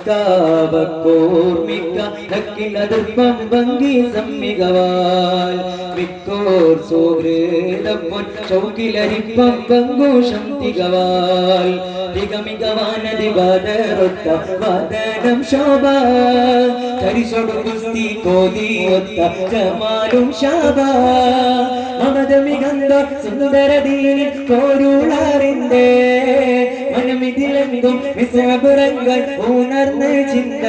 മക്കാവക്കോർമിക്ക ഹക്കിലതുപ്പം ഭംഗി സമ്മികവാൽ. മിക്കോർ സോഹൃദപ്പൊൻ ചൗക്കിലരിപ്പം പങ്കൂഷം തികവാൽ. തികമികവാനതി വാദരൊത്ത വാദനം ശോഭ ധരിച്ചൊടു കുസ്തി കോതി ഒത്ത ജമാലും ശാബ മമത മികന്ത സുന്ദരദീനിൽ കോരുളാറിന്റെ മനമിതിലെങ്കും വിസപുറങ്ങൾ ഉണർന്ന് ചിന്ത.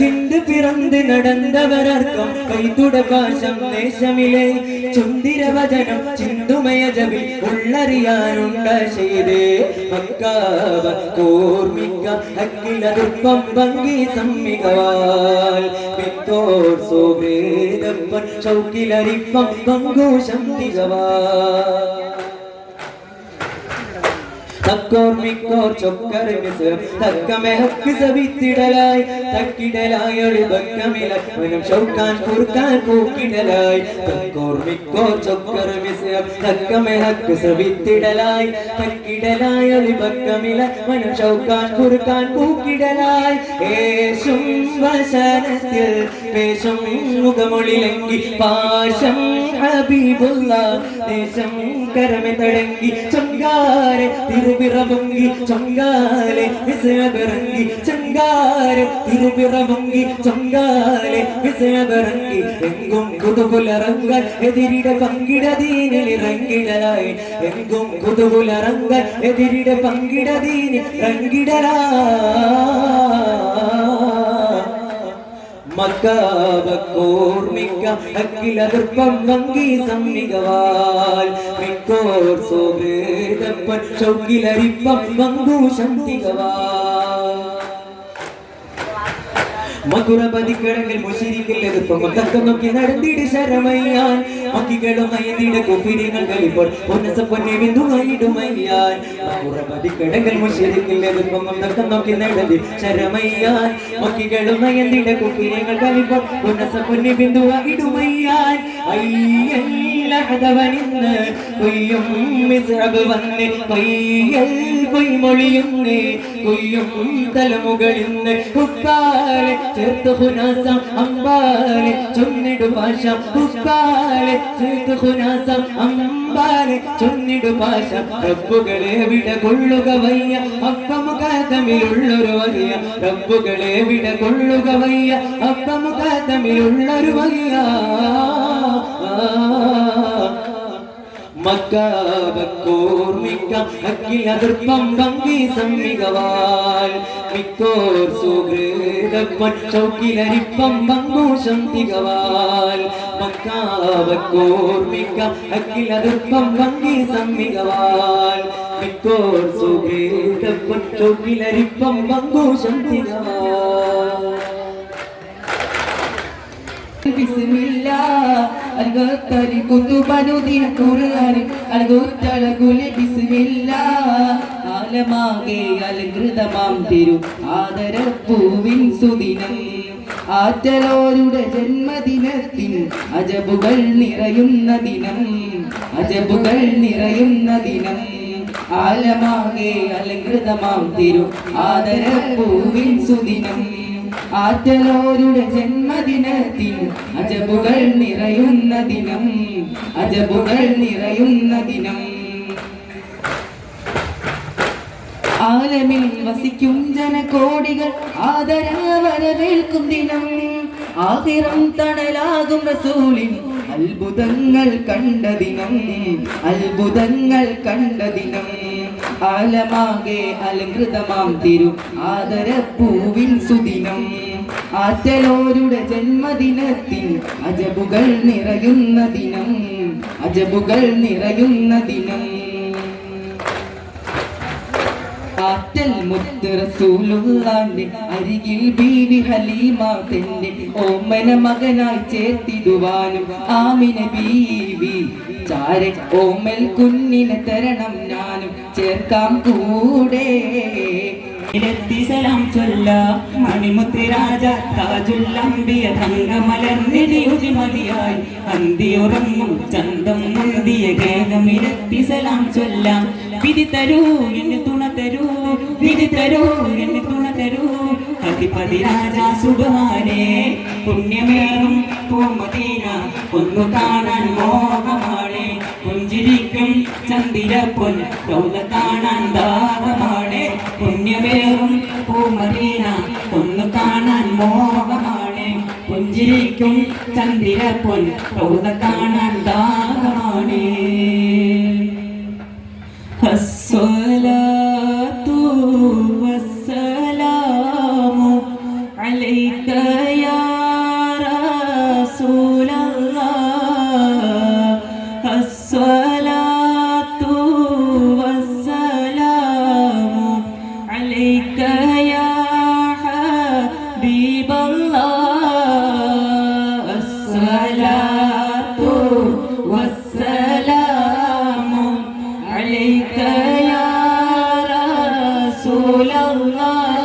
ചിന്ത് പിറന്ന് നടന്നവരർക്കും കൈതുട പാശം ദേശമിലെ ചുന്തിര വചനം ചിന്തുമയ ജബിൽ ഉള്ളറിയാനുണ്ട ചെയ്തേ. മക്കാവ കോർമിക്ക അക്കിലതുപ്പം ഭംഗി സമ്മികവാൽ. ചൗക്കിലരിപ്പം പങ്കൂശം തികവാൽ തക്കോർ മിക്കോർ ചൊക്കർ മിസ് തക്കമെ ഹക്ക് സവിത്തിടലായി തക്കിടലായി ഒളിബക്കമില മനം ഷൗക്കാൻ കുർക്കാൻ പൂക്കിടലായി. തക്കോർ മിക്കോർ ചൊക്കർ മിസ് തക്കമെ ഹക്ക് സവിത്തിടലായി തക്കിടലായി ഒളിബക്കമില മനം ഷൗക്കാൻ കുർക്കാൻ പൂക്കിടലായി. ഏശും വശനത്തിൽ പേശം മുഖമൊളിലെങ്കി പാശം ഹബീബുള്ള ദേശം കരമെ തടങ്ങി ചങ്കാരെ തിരുപിറമുങ്ങി ചങ്കാലെ വിസയപിറങ്ങി ചങ്കാരെ തിരുപിറമുങ്ങി ചങ്കാലെ വിസയപിറങ്ങി എങ്കും കുതുകുലറങ്ങൾ എതിരിട പങ്കിട ദീനിലിറങ്ങിടലായി എങ്കും കുതുകുലറങ്ങൾ എതിരിട പങ്കിട ദീനി റങ്ങിടലാ മക്കാവക്കോർമിക്ക അക്കിലതിർപ്പം വങ്കി സമ്മികവാൽ. മിക്കോർ സോഹൃദപ്പൻ ചൗക്കിലരിപ്പം മങ്കൂശം തികവാൽ മധുരപതിക്കടങ്ങൾ മുഷിരിക്കൽ എതിർപ്പം തക്കം നോക്കി നടന്നിട് ശരമയ്യാൻ. മക്കികളും അയന്നിട കുഫിരികൾ കളിപ്പോൾ പൊന്നസ പൊന്നെ ബിന്ദുവായിടുമയ്യാൻ മധുരപതിക്കടങ്ങൾ മുഷിരിക്കൽ എതിർപ്പം തക്കം നോക്കി നടന്നി ശരമയ്യാൻ. മക്കികളും അയന്നിട കുപ്പിരങ്ങൾ കളിപ്പോൾ പൊന്നസ പൊന്നെ ബിന്ദുവായിടുമയ്യാൻ അയ്യല്ലഹതവനിന്ന് കൊയ്യും മിസ്ഹബ് വന്ന് കൊയ്യൽ പൊയ്മൊഴിയുന്ന് കൊയ്യും തലമുകളിന്ന് കുക്കാലെ ചേർത്ത് ഹുനാസം അമ്പാലെ ചൊന്നിടു ഭാഷ കുക്കാലെ ചേർത്ത് ഹുനാസം അമ്പാലെ ചൊന്നിടു ഭാഷ റബ്ബുകളെ വിട കൊള്ളുക വയ്യ അപ്പമുഖാതമിലുള്ളൊരു വയ്യ റബ്ബുകളെ വിട കൊള്ളുക വയ്യ അപ്പമുഖാതമിലുള്ളൊരു വയ്യ മക്കാവക്കോർമിക്ക അക്കിലതിർപ്പം ഭംഗി സമ്മികവാൽ മിക്കോർ സുഹൃദപ്പൻ ചൗക്കിലരിപ്പം പങ്കൂശം തികവാൽ മക്കാവക്കോർമിക്ക അക്കിലതിർപ്പം ഭംഗി സമ്മികവാൽ മിക്കോർ സുഹൃദപ്പൻ ചൗക്കിലരിപ്പം പങ്കൂശം തികവാൽ ബിസ്മില്ല അൽഗത്തരി കുത്തുബനുദിന അലഗുത്തള കുലി ബിസ്മില്ല. ആലമാകെ അലങ്കൃതമാം തിരു ആദര പൂവിൻ സുദിനം. ആറ്റലോരുടെ ജന്മദിനത്തിൻ അജബുകൾ നിറയുന്ന ദിനം. അജബുകൾ നിറയുന്ന ദിനം. ആലമാകെ അലങ്കൃതമാം തിരു ആദര പൂവിൻ സുദിനം. ആറ്റലോരുടെ ജന്മദിനത്തിൽ അജബുകൾ നിറയുന്ന ദിനം അജബുകൾ നിറയുന്ന ദിനം. ആലമിൽ വസിക്കും ജനകോടികൾ ആദരവരവേൽക്കും ദിനം. ആഹിറം തണലാകും റസൂലിൻ അത്ഭുതങ്ങൾ കണ്ട ദിനം അത്ഭുതങ്ങൾ കണ്ട ദിനം. ആലമാകെ അലങ്കൃതമാം തിരു ആദരപ്പൂവിൻ സുദിനം. ആറ്റലോരുടെ ജന്മദിനത്തിൽ അജബുകൾ നിറയുന്ന ദിനം. അജബുകൾ നിറയുന്ന ദിനം. ആറ്റൽ മുത്ത് റസൂലുള്ളാന്റെ അരികിൽ ബീവി ഹലീമ തന്റെ ഓമന മകനായി ചേർത്തിടുവാനും ആമിന ബീവി. ചാര ഓമൽ കുഞ്ഞിനെ തരണം ഞാനും ചേർക്കാം കൂടെ. ചന്തം മുന്തിയ ഗേഹം ഇരത്തി സലാം ചൊല്ലാം വിധി തരൂ തരൂ വിധി തരൂ എന്നെ തുണ തരൂ. അധിപതി രാജ സുബാനെ പുണ്യമേറും പൂമതീന ഒന്നു കാണാൻ മോഹമാണ്. പുഞ്ചിരിക്കും പൊൻ കൗല കാണാൻ ദാഹമാണ്. പുണ്യമേറും പൂമതീന ഒന്നു കാണാൻ മോഹമാണ്. പുഞ്ചിരിക്കും പൊൻ കൗല കാണാൻ ദാഹമാണ് റസൂലല്ലാഹ്